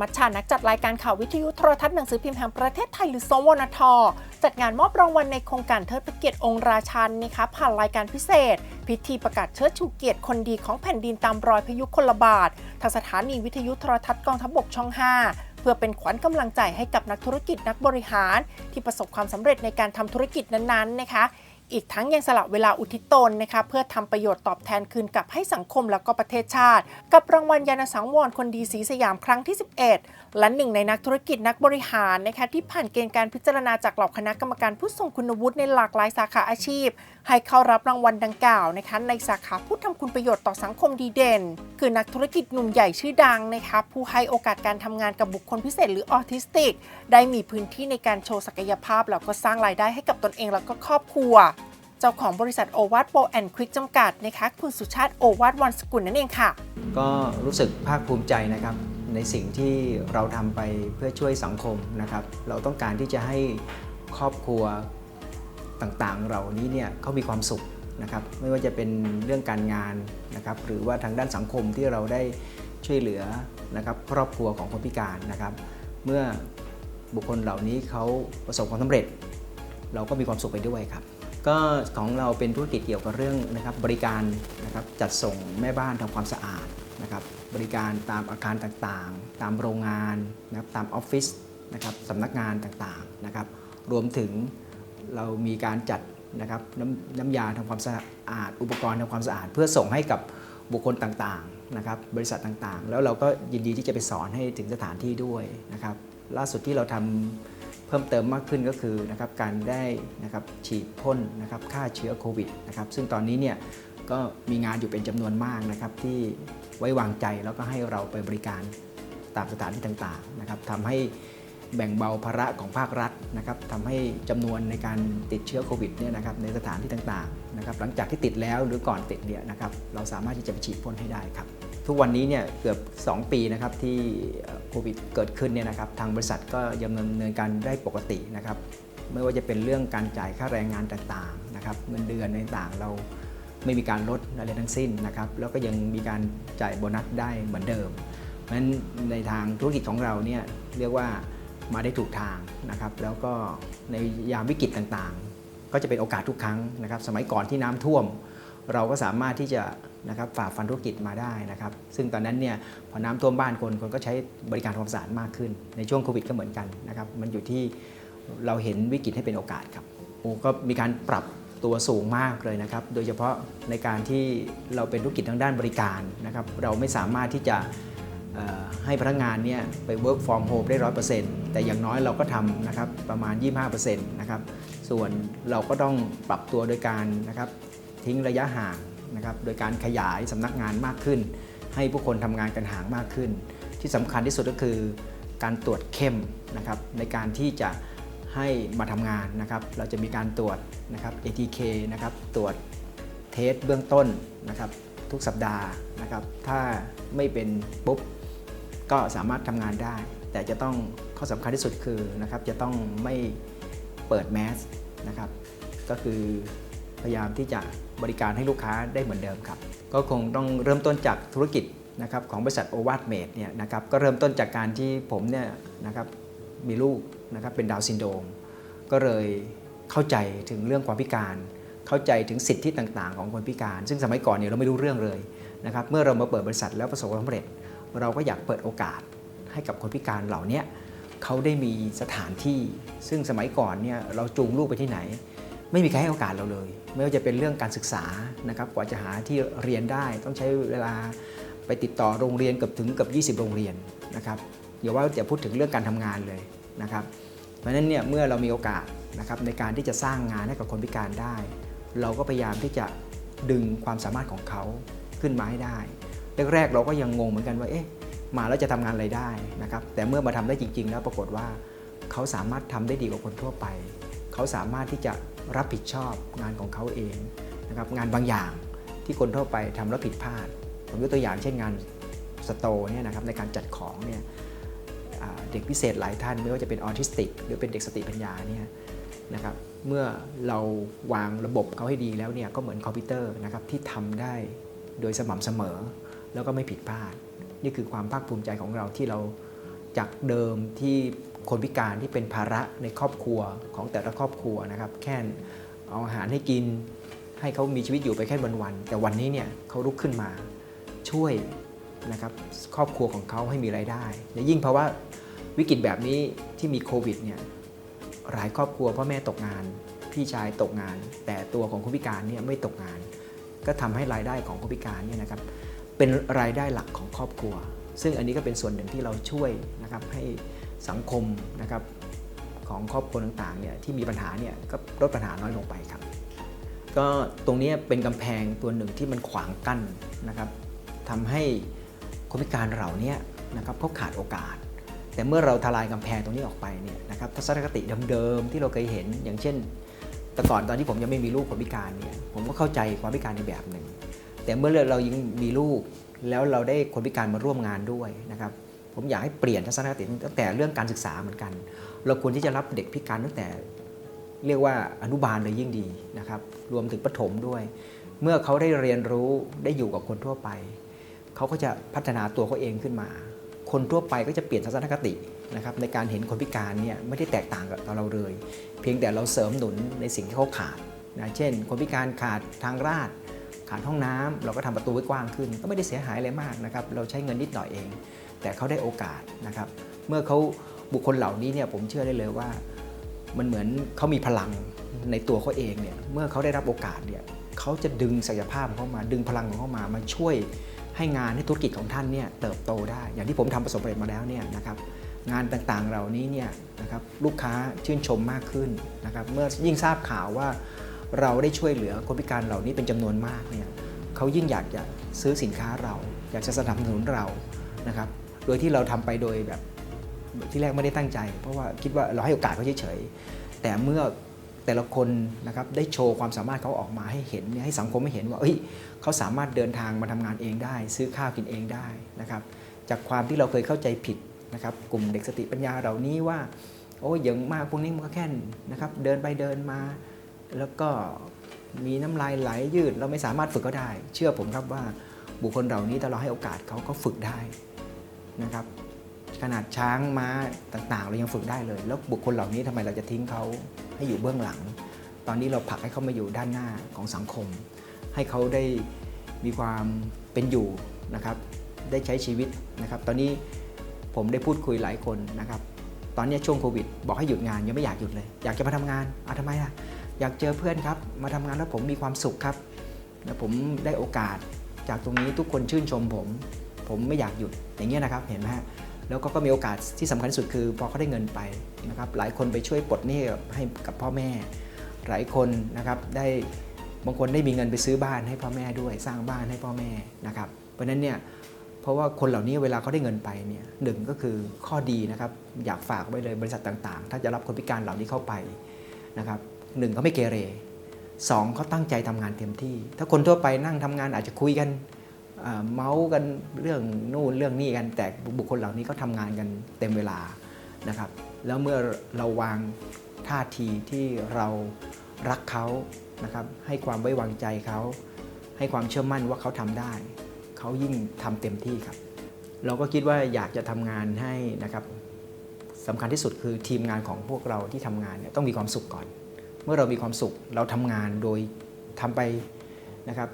มัชฌานักจัดรายการข่าววิทยุโทรทัศน์หนังสือพิมพ์แห่งประเทศไทยหรือสวนท จัดงานมอบรางวัลในโครงการเทิดพระเกียรติองค์ราชันนะคะผ่านรายการพิเศษ พิธีประกาศเชิดชูเกียรติคนดีของแผ่นดินตามรอยพยุคลบาททางสถานีวิทยุโทรทัศน์กองทัพบกช่อง 5 เพื่อเป็นขวัญกำลังใจให้กับนักธุรกิจนักบริหาร ที่ประสบความสำเร็จในการทำธุรกิจนั้นๆนะคะ อีกทั้งยังสละเวลาอุทิศตนนะคะเพื่อทำประโยชน์ตอบแทนคืนกลับให้สังคมแล้วก็ประเทศชาติ กับรางวัลยานสังวรคนดีสีสยามครั้งที่ 11 และหนึ่งในนักธุรกิจนักบริหารนะคะที่ผ่านเกณฑ์การพิจารณาจากเหล่าคณะกรรมการผู้ทรงคุณวุฒิในหลากหลายสาขาอาชีพ ให้เข้ารับรางวัลดังกล่าวนะคะในสาขาผู้ทำคุณประโยชน์ต่อสังคมดีเด่น คือนักธุรกิจหนุ่มใหญ่ชื่อดังนะคะผู้ให้โอกาสการทำงานกับบุคคลพิเศษหรือออทิสติก ได้มีพื้นที่ในการโชว์ศักยภาพแล้วก็สร้างรายได้ให้กับตนเองแล้วก็ครอบครัว เจ้าของบริษัทโอวัตโปแอนด์ควิกจำกัดนะคะคุณสุชาติโอวัตวันสกุลนั่นเองค่ะ ก็รู้สึกภาคภูมิใจนะครับ ในสิ่งที่เราทำไปเพื่อช่วยสังคมนะครับ เราต้องการที่จะให้ครอบครัวต่างๆ เหล่านี้เนี่ยเขามีความสุขนะครับ ไม่ว่าจะเป็นเรื่องการงานนะครับ หรือว่าทางด้านสังคมที่เราได้ช่วยเหลือนะครับ ครอบครัวของคนพิการนะครับ เมื่อบุคคลเหล่านี้เขาประสบความสำเร็จ เราก็มีความสุขไปด้วยครับ ก็ของเราเป็นธุรกิจเกี่ยวกับเรื่องนะครับบริการนะครับจัดส่งแม่บ้านทำความสะอาดนะครับบริการตามอาคารต่างๆ ตามโรงงานนะครับตามออฟฟิศนะครับสำนักงานต่างๆนะครับรวมถึงเรามีการจัดนะครับน้ำน้ำยาทำความสะอาด อุปกรณ์ทำความสะอาด เพื่อส่งให้กับบุคคลต่างๆนะครับบริษัทต่างๆ แล้วเราก็ยินดีที่จะไปสอนให้ถึงสถานที่ด้วยนะครับล่าสุดที่เราทำ เพิ่มเติมมากขึ้นก็คือนะครับการได้นะครับฉีดพ่นนะครับฆ่าเชื้อโควิดนะครับซึ่งตอนนี้เนี่ยก็มีงานอยู่เป็นจำนวนมากนะครับที่ไว้วางใจแล้วก็ให้เราไปบริการตามสถานที่ต่างๆนะครับทำให้แบ่งเบาภาระของภาครัฐนะครับทำให้จำนวนในการติดเชื้อโควิดเนี่ยนะครับในสถานที่ต่างๆนะครับหลังจากที่ติดแล้วหรือก่อนติดเนี่ยนะครับเราสามารถที่จะไปฉีดพ่นให้ได้ครับ ทุกวันนี้เนี่ยเกือบ 2 ปีนะครับที่โควิดเกิดขึ้นเนี่ยนะครับทางบริษัทก็ยังดำเนินการได้ปกตินะครับไม่ว่าจะเป็นเรื่องการจ่ายค่าแรงงานต่างๆนะครับเงินเดือนต่างๆ เราไม่มีการลดอะไรทั้งสิ้นนะครับแล้วก็ยังมีการจ่ายโบนัสได้เหมือนเดิมเพราะฉะนั้นในทางธุรกิจของเราเนี่ยเรียกว่ามาได้ถูกทางนะครับแล้วก็ในยามวิกฤตต่างๆ ก็จะเป็นโอกาสทุกครั้งนะครับ สมัยก่อนที่น้ำท่วม เราก็สามารถที่จะ นะครับฝ่าฟันธุรกิจมาได้นะครับ ซึ่งตอนนั้นเนี่ยพอน้ำท่วมบ้านคนคนก็ใช้บริการความสะอาดมากขึ้น ในช่วงโควิดก็เหมือนกันนะครับ มันอยู่ที่เราเห็นวิกฤตให้เป็นโอกาสครับก็มีการปรับตัวสูงมากเลยนะครับ โดยเฉพาะในการที่เราเป็นธุรกิจทางด้านบริการนะครับ เราไม่สามารถที่จะให้พนักงานเนี่ยไป work from home ได้ร้อยเปอร์เซ็นต์แต่อย่างน้อยเราก็ทำนะครับประมาณ 25%นะครับ ส่วนเราก็ต้องปรับตัวโดยการนะครับทิ้งระยะห่าง นะครับโดยการขยายสำนักงานมากขึ้น ให้ผู้คนทำงานกันห่างมากขึ้น ที่สำคัญที่สุดก็คือการตรวจเข้มนะครับในการที่จะให้มาทำงานนะครับ เราจะมีการตรวจนะครับ ATK นะครับตรวจเทสเบื้องต้นนะครับทุกสัปดาห์นะครับ ถ้าไม่เป็นปุ๊บก็สามารถทำงานได้ แต่จะต้องข้อสำคัญที่สุดคือนะครับจะต้องไม่เปิดแมสนะครับ ก็คือพยายามที่จะ บริการให้ลูกค้าได้เหมือนเดิมครับ ก็คงต้องเริ่มต้นจากธุรกิจนะครับของบริษัทโอวาทเมดเนี่ยนะครับก็เริ่มต้นจากการที่ผมเนี่ยนะครับมีลูกนะครับเป็นดาวซินโดรมก็เลยเข้าใจถึงเรื่องความพิการ เข้าใจถึงสิทธิต่างๆ ของคนพิการ ซึ่งสมัยก่อนเนี่ยเราไม่รู้เรื่องเลยนะครับเมื่อเรามาเปิดบริษัทแล้วประสบความสำเร็จ เราก็อยากเปิดโอกาสให้กับคนพิการเหล่านี้เขาได้มีสถานที่ ซึ่งสมัยก่อนเนี่ยเราจูงลูกไปที่ไหน ไม่มีใครให้โอกาสเราเลย ไม่ว่าจะเป็นเรื่องการศึกษานะครับกว่าจะหาที่เรียนได้ ต้องใช้เวลาไปติดต่อโรงเรียนเกับถึงเกับ20 โรงเรียนนะครับอย่าว่าจะพูดถึงเรื่องการทำงานเลยนะครับ เพราะฉะนั้นเนี่ยเมื่อเรามีโอกาสนะครับในการที่จะสร้างงานให้กับคนพิการได้ เราก็พยายามที่จะดึงความสามารถของเขาขึ้นมาให้ได้แรกๆเราก็ยังงงเหมือนกันว่าเอ๊ะมาแล้วจะทำงานอะไรได้นะครับแต่เมื่อมาทำได้จริง ๆ แล้วปรากฏว่าเขาสามารถทำได้ดีกว่าคนทั่วไป เขาสามารถที่จะรับผิดชอบงานของเขาเองนะครับงานบางอย่างที่คนทั่วไปทำแล้วผิดพลาด ผมยกตัวอย่างเช่นงานสโตเนี่ยนะครับในการจัดของเนี่ยเด็กพิเศษหลายท่านไม่ว่าจะเป็นออทิสติก หรือเป็นเด็กสติปัญญาเนี่ยนะครับเมื่อเราวางระบบเขาให้ดีแล้วเนี่ยก็เหมือนคอมพิวเตอร์นะครับที่ทำได้โดยสม่ำเสมอ แล้วก็ไม่ผิดพลาด นี่คือความภาคภูมิใจของเราที่เราจากเดิมที่ คนพิการที่เป็นภาระในครอบครัวของแต่ละครอบครัวนะครับ แค่เอาอาหารให้กิน ให้เขามีชีวิตอยู่ไปแค่วันๆแต่วันนี้เนี่ยเขาลุกขึ้นมาช่วยนะครับครอบครัวของเขาให้มีรายได้และยิ่งเพราะว่าวิกฤตแบบนี้ที่มีโควิดเนี่ยหลายครอบครัวพ่อแม่ตกงาน พี่ชายตกงาน แต่ตัวของคนพิการเนี่ยไม่ตกงาน ก็ทำให้รายได้ของคนพิการเนี่ยนะครับเป็นรายได้หลักของครอบครัว ซึ่งอันนี้ก็เป็นส่วนหนึ่งที่เราช่วยนะครับให้ สังคมนะครับของครอบครัวต่างๆเนี่ยที่มีปัญหาเนี่ยก็ลดปัญหาน้อยลงไปครับ ก็ตรงนี้เป็นกำแพงตัวหนึ่งที่มันขวางกั้นนะครับทำให้คนพิการเรานี่ยนะครับเขาขาดโอกาส แต่เมื่อเราทลายกำแพงตรงนี้ออกไปเนี่ยนะครับทัศนคติเดิมๆที่เราเคยเห็น อย่างเช่น แต่ก่อนตอนที่ผมยังไม่มีลูกคนพิการเนี่ยผมก็เข้าใจความพิการในแบบหนึ่งแต่เมื่อเรายังมีลูกแล้วเราได้คนพิการมาร่วมงานด้วยนะครับ ผมอยากให้เปลี่ยนทัศนคติตั้งแต่เรื่องการศึกษาเหมือนกัน เราควรที่จะรับเด็กพิการตั้งแต่เรียกว่าอนุบาลเลยยิ่งดีนะครับรวมถึงประถมด้วย เมื่อเขาได้เรียนรู้ได้อยู่กับคนทั่วไป เขาก็จะพัฒนาตัวเขาเองขึ้นมา คนทั่วไปก็จะเปลี่ยนทัศนคตินะครับในการเห็นคนพิการเนี่ยไม่ได้แตกต่างกับเราเลย เพียงแต่เราเสริมหนุนในสิ่งที่เขาขาดนะเช่น คนพิการขาดทางราดขาดห้องน้ำเราก็ทำประตูไว้กว้างขึ้น ก็ไม่ได้เสียหายอะไรมากนะครับเราใช้เงินนิดหน่อยเอง แต่เขาได้โอกาสนะครับ เมื่อเขาบุคคลเหล่านี้เนี่ยผมเชื่อได้เลยว่ามันเหมือนเขามีพลังในตัวเขาเองเนี่ยเมื่อเขาได้รับโอกาสเนี่ยเขาจะดึงศักยภาพของเขามาดึงพลังของเขามามาช่วยให้งานให้ธุรกิจของท่านเนี่ยเติบโตได้ อย่างที่ผมทำประสบความสำเร็จมาแล้วเนี่ยนะครับงานต่างๆเหล่านี้เนี่ยนะครับลูกค้าชื่นชมมากขึ้นนะครับเมื่อยิ่งทราบข่าวว่าเราได้ช่วยเหลือคนพิการเหล่านี้เป็นจำนวนมากเนี่ยเขายิ่งอยากจะซื้อสินค้าเรา อยากจะสนับสนุนเรานะครับ โดยที่เราทำไปโดยแบบที่แรกไม่ได้ตั้งใจ เพราะว่าคิดว่าเราให้โอกาสเขาเฉยๆแต่เมื่อแต่ละคนนะครับได้โชว์ความสามารถเขาออกมาให้เห็นเนี่ยให้สังคมไม่เห็นว่าเอ้ยเขาสามารถเดินทางมาทำงานเองได้ ซื้อข้าวกินเองได้นะครับ จากความที่เราเคยเข้าใจผิดนะครับ กลุ่มเด็กสติปัญญาเหล่านี้ว่าโอ้ยอย่างมากพวกนี้มันก็แค่นะครับ เดินไปเดินมา แล้วก็มีน้ำลายไหลยืด เราไม่สามารถฝึกเขาได้ เชื่อผมครับว่าบุคคลเหล่านี้ถ้าเราให้โอกาสเขาก็ฝึกได้ นะครับขนาดช้างม้าต่างๆ เรายังฝึกได้เลย แล้วบุคคลเหล่านี้ทำไมเราจะทิ้งเขาให้อยู่เบื้องหลัง ตอนนี้เราผลักให้เขามาอยู่ด้านหน้าของสังคม ให้เขาได้มีความเป็นอยู่นะครับ ได้ใช้ชีวิตนะครับ ตอนนี้ผมได้พูดคุยหลายคนนะครับ ตอนนี้ช่วงโควิด บอกให้หยุดงานยังไม่อยากหยุดเลย อยากจะมาทำงานอะทำไมล่ะ อยากเจอเพื่อนครับ มาทำงานแล้วผมมีความสุขครับ แล้วผมได้โอกาสจากตรงนี้ทุกคนชื่นชมผม ผมไม่อยากหยุดอย่างเงี้ยนะครับเห็นไหมฮะแล้วก็ก็มีโอกาสที่สำคัญที่สุดคือพอเขาได้เงินไปนะครับหลายคนไปช่วยปลดหนี้ให้กับพ่อแม่ หลายคนนะครับได้บางคนได้มีเงินไปซื้อบ้านให้พ่อแม่ด้วยสร้างบ้านให้พ่อแม่นะครับเพราะนั้นเนี่ยเพราะว่าคนเหล่านี้เวลาเขาได้เงินไปเนี่ยหนึ่งก็คือข้อดีนะครับอยากฝากไว้เลยบริษัทต่างๆ ถ้าจะรับคนพิการเหล่านี้เข้าไปนะครับหนึ่งเขาไม่เกเรสองเขาตั้งใจทำงานเต็มที่ ถ้าคนทั่วไปนั่งทำงานอาจจะคุยกัน เมาส์กันเรื่องนู่นเรื่องนี้กัน แต่บุคคลเหล่านี้ก็ทำงานกันเต็มเวลานะครับ แล้วเมื่อเราวางท่าทีที่เรารักเขานะครับ ให้ความไว้วางใจเขาให้ความเชื่อมั่นว่าเขาทำได้ เขายิ่งทำเต็มที่ครับ เราก็คิดว่าอยากจะทำงานให้นะครับสำคัญที่สุดคือทีมงานของพวกเราที่ทำงานเนี่ยต้องมีความสุขก่อน เมื่อเรามีความสุขเราทำงานโดยทำไปนะครับ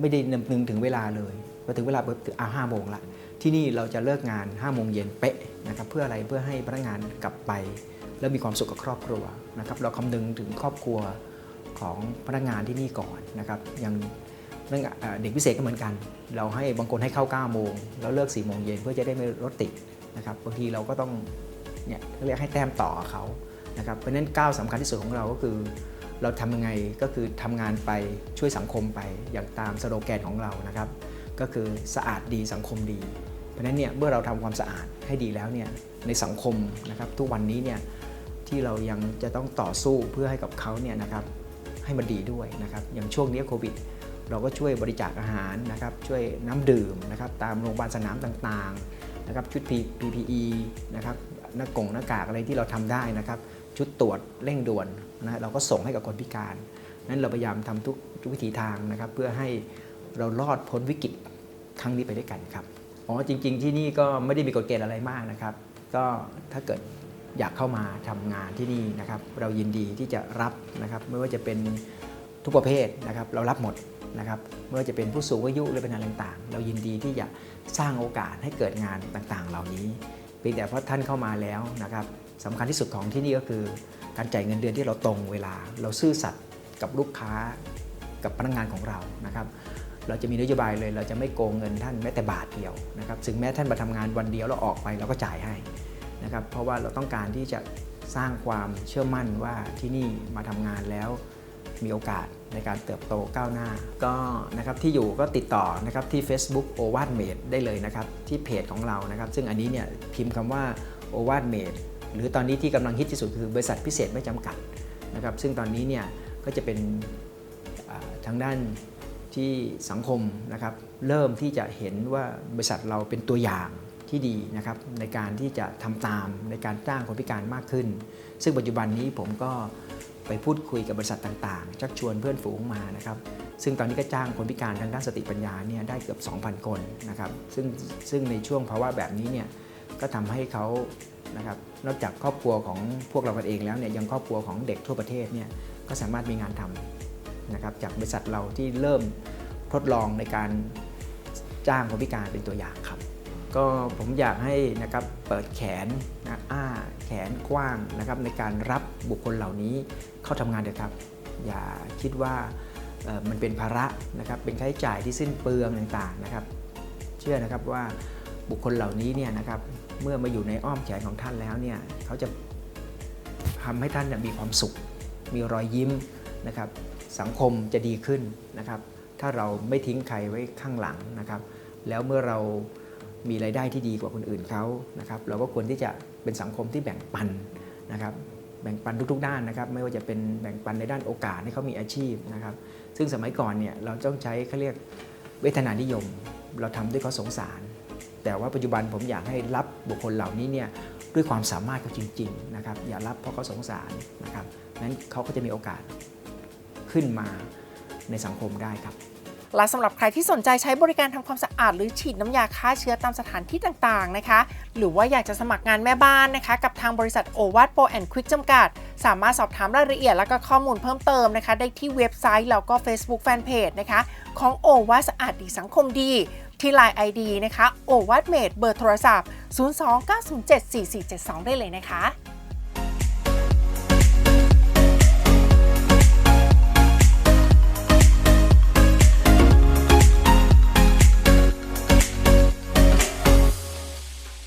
ไม่ได้นึงถึงเวลาเลยพอถึงเวลาปุ๊บอ่าห้าโมงละที่นี่เราจะเลิกงาน5้าโมงเย็นเป๊ะนะครับเพื่ออะไรเพื่อให้พนักงานกลับไป แล้วมีความสุขกับครอบครัวนะครับเราคำนึงถึงครอบครัวของพนักงานที่นี่ก่อนนะครับอย่างเด็กพิเศษก็เหมือนกัน เราให้บางคนให้เข้า9โมงแล้วเลิก4โมงเย็นเพื่อจะได้ไม่รถติดนะครับบางทีเราก็ต้องเนี่ยเรียกให้แต้มต่อเขานะครับเพราะนั้นก้าวสำคัญที่สุดของเราก็คือ เราทำยังไงก็คือทำงานไปช่วยสังคมไปอย่างตามสโลแกนของเรานะครับ ก็คือสะอาดดีสังคมดี เพราะนั้นเนี่ยเมื่อเราทำความสะอาดให้ดีแล้วเนี่ยในสังคมนะครับ ทุกวันนี้เนี่ยที่เรายังจะต้องต่อสู้เพื่อให้กับเขาเนี่ยนะครับให้มันดีด้วยนะครับ อย่างช่วงนี้โควิด เราก็ช่วยบริจาคอาหารนะครับ ช่วยน้ำดื่มนะครับ ตามโรงพยาบาลสนามต่างๆนะครับชุด PPE นะครับหน้ากงหน้ากากอะไรที่เราทำได้นะครับ ชุดตรวจเร่งด่วนนะเราก็ส่งให้กับคนพิการนั้นเราพยายามทำทุกทุกวิถีทางนะครับ เพื่อให้เรารอดพ้นวิกฤตครั้งนี้ไปด้วยกันครับอ๋อจริง ๆ ที่นี่ก็ไม่ได้มีกฎเกณฑ์อะไรมากนะครับ ก็ถ้าเกิดอยากเข้ามาทำงานที่นี่นะครับ เรายินดีที่จะรับนะครับ ไม่ว่าจะเป็นทุกประเภทนะครับ เรารับหมดนะครับไม่ว่าจะเป็นผู้สูงอายุหรือเป็นอะไรต่างๆ เรายินดีที่จะสร้างโอกาสให้เกิดงานต่างๆ เหล่านี้เพียงแต่เพราะท่านเข้ามาแล้วนะครับ สำคัญที่สุดของที่นี่ก็คือ การจ่ายเงินเดือนที่เราตรงเวลา เราซื่อสัตย์กับลูกค้ากับพนักงานของเรานะครับเราจะมีนโยบายเลย เราจะไม่โกงเงินท่านแม้แต่บาทเดียวนะครับถึงแม้ท่านมาทำงานวันเดียวเราออกไปเราก็จ่ายให้นะครับเพราะว่าเราต้องการที่จะสร้างความเชื่อมั่นว่าที่นี่มาทำงานแล้วมีโอกาสในการเติบโตก้าวหน้า ก็นะครับที่อยู่ก็ติดต่อนะครับที่ Facebook o w a d m a d e ได้เลยนะครับที่เพจของเรานะครับ ซึ่งอันนี้เนี่ยพิมพ์คำว่า o w a d m a d e หรือตอนนี้ที่กำลังฮิตที่สุดคือบริษัทพิเศษไม่จำกัดนะครับซึ่งตอนนี้เนี่ยก็จะเป็นทางด้านที่สังคมนะครับเริ่มที่จะเห็นว่าบริษัทเราเป็นตัวอย่างที่ดีนะครับในการที่จะทำตามในการจ้างคนพิการมากขึ้น ซึ่งปัจจุบันนี้ผมก็ไปพูดคุยกับบริษัทต่างๆ ชักชวนเพื่อนฝูงมานะครับ ซึ่งตอนนี้ก็จ้างคนพิการทางด้านสติปัญญาเนี่ยได้เกือบ 2,000 คนนะครับ ซึ่งซึ่งในช่วงภาวะแบบนี้เนี่ยก็ทำให้เขานะครับ นอกจากครอบครัวของพวกเรากันเองแล้วเนี่ยยังครอบครัวของเด็กทั่วประเทศเนี่ยก็สามารถมีงานทำนะครับจากบริษัทเราที่เริ่มทดลองในการจ้างคนพิการเป็นตัวอย่างครับ ก็ผมอยากให้นะครับเปิดแขนนะอ้าแขนกว้างนะครับในการรับบุคคลเหล่านี้เข้าทำงานเถอะครับ อย่าคิดว่ามันเป็นภาระนะครับเป็นค่าใช้จ่ายที่สิ้นเปลืองต่างๆนะครับ เชื่อนะครับว่า บุคคลเหล่านี้เนี่ยนะครับเมื่อมาอยู่ในอ้อมแขนของท่านแล้วเนี่ยเขาจะทำให้ท่านมีความสุข มีรอยยิ้มนะครับ สังคมจะดีขึ้นนะครับ ถ้าเราไม่ทิ้งใครไว้ข้างหลังนะครับ แล้วเมื่อเรามีรายได้ที่ดีกว่าคนอื่นเขานะครับ เราก็ควรที่จะเป็นสังคมที่แบ่งปันนะครับ แบ่งปันทุกๆ ด้านนะครับ ไม่ว่าจะเป็นแบ่งปันในด้านโอกาสให้เขามีอาชีพนะครับ ซึ่งสมัยก่อนเนี่ยเราต้องใช้เขาเรียกเวทนานิยม เราทำด้วยเขาสงสาร แต่ว่าปัจจุบันผมอยากให้รับบุคคลเหล่านี้เนี่ยด้วยความสามารถเขาจริงๆนะครับอย่ารับเพราะเขาสงสารนะครับนั้นเขาก็จะมีโอกาสขึ้นมาในสังคมได้ครับและสำหรับใครที่สนใจใช้บริการทำความสะอาด หรือฉีดน้ำยาฆ่าเชื้อตามสถานที่ต่างๆนะคะ หรือว่าอยากจะสมัครงานแม่บ้านนะคะ กับทางบริษัทโอวัตโปรแอนด์ควิกจำกัด สามารถสอบถามรายละเอียดและก็ข้อมูลเพิ่มเติมนะคะ ได้ที่เว็บไซต์แล้วก็ Facebook Fanpage นะคะ ของโอวัตสะอาดดีสังคมดี ที่ Line ID นะคะโอวัตเมดเบอร์โทรศัพท์ 029074472 ได้เลยนะคะ